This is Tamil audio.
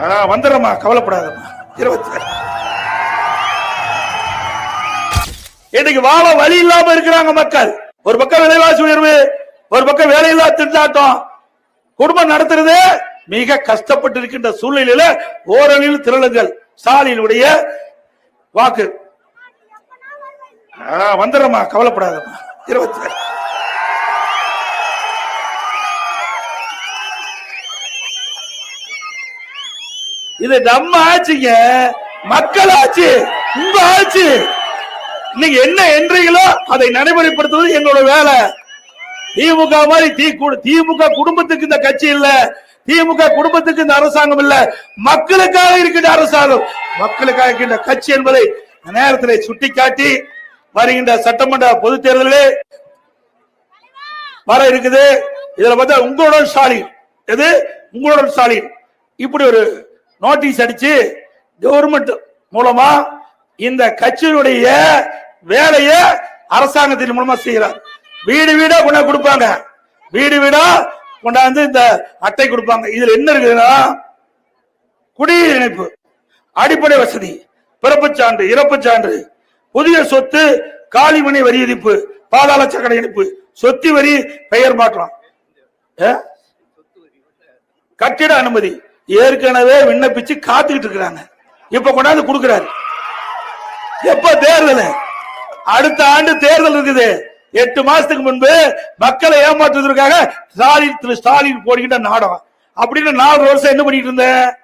வந்துடுறம்மா. கவலைப்படாதம்மா. இருபத்தி இன்னைக்கு வாழ வழி இல்லாம இருக்கிறாங்க மக்கள். ஒரு பக்கம் விலைவாசி உயர்வு ஒரு பக்கம் வேலையில்லா திண்டாட்டம். குடும்பம் நடத்துறது மிக கஷ்டப்பட்டு இருக்கின்ற சூழ்நிலையில ஓரணியில் திரளுங்கள். ஸ்டாலினுடைய வாக்கு. வந்துடுறம்மா. கவலைப்படாதம்மா. இருபத்தி இது நம்ம ஆட்சிங்க. மக்கள் ஆட்சி உங்க ஆட்சி. நீங்க என்ன என்றீங்களோ அதை நடைமுறைப்படுத்துவது எங்களோட வேலை. திமுக மாதிரி தி கு- திமுக குடும்பத்துக்கு இந்த கட்சி இல்ல. திமுக குடும்பத்துக்கு இந்த அரசாங்கம் இல்ல. மக்களுக்காக இருக்கின்ற அரசாங்கம். மக்களுக்காக இருக்கின்ற கட்சி என்பதை நேரத்தில் சுட்டிக்காட்டி வருகின்ற சட்டமன்ற பொதுத் தேர்தலில் வர இருக்குது. இதுல பார்த்தா உங்களோட ஸ்டாலின். எது? உங்களோட ஸ்டாலின். இப்படி ஒரு நோட்டீஸ் அடிச்சு கவர்மெண்ட் மூலமா இந்த கட்சியினுடைய வேலையை அரசாங்கத்தின் மூலமா செய்யறார் வீடு வீடா கொண்டாந்து கொடுப்பாங்க. வீடு வீடா கொண்டாந்து இந்த அட்டை கொடுப்பாங்க. இதுல என்ன இருக்குதுன்னா குடிநீர் இணைப்பு அடிப்படை வசதி பிறப்புச் சான்று இறப்புச் சான்று புதிய சொத்து காலிமனை வரி விதிப்பு பாதாள சக்கரை இணைப்பு சொத்து வரி பெயர் மாற்றம். கட்டிட அனுமதி. ஏற்கனவே விண்ணப்பிச்சு காத்துக்கிட்டு இருக்கிறாங்க. இப்ப கொண்டாந்து கொடுக்கிறாரு. எப்ப தேர்தல்? அடுத்த ஆண்டு தேர்தல் இருக்குது. எட்டு மாசத்துக்கு முன்பு மக்களை ஏமாற்றுவதற்காக ஸ்டாலின் திரு ஸ்டாலின் போடுகின்ற நாடகம். அப்படின்னு நாலு வருஷம் என்ன பண்ணிட்டு இருந்தேன்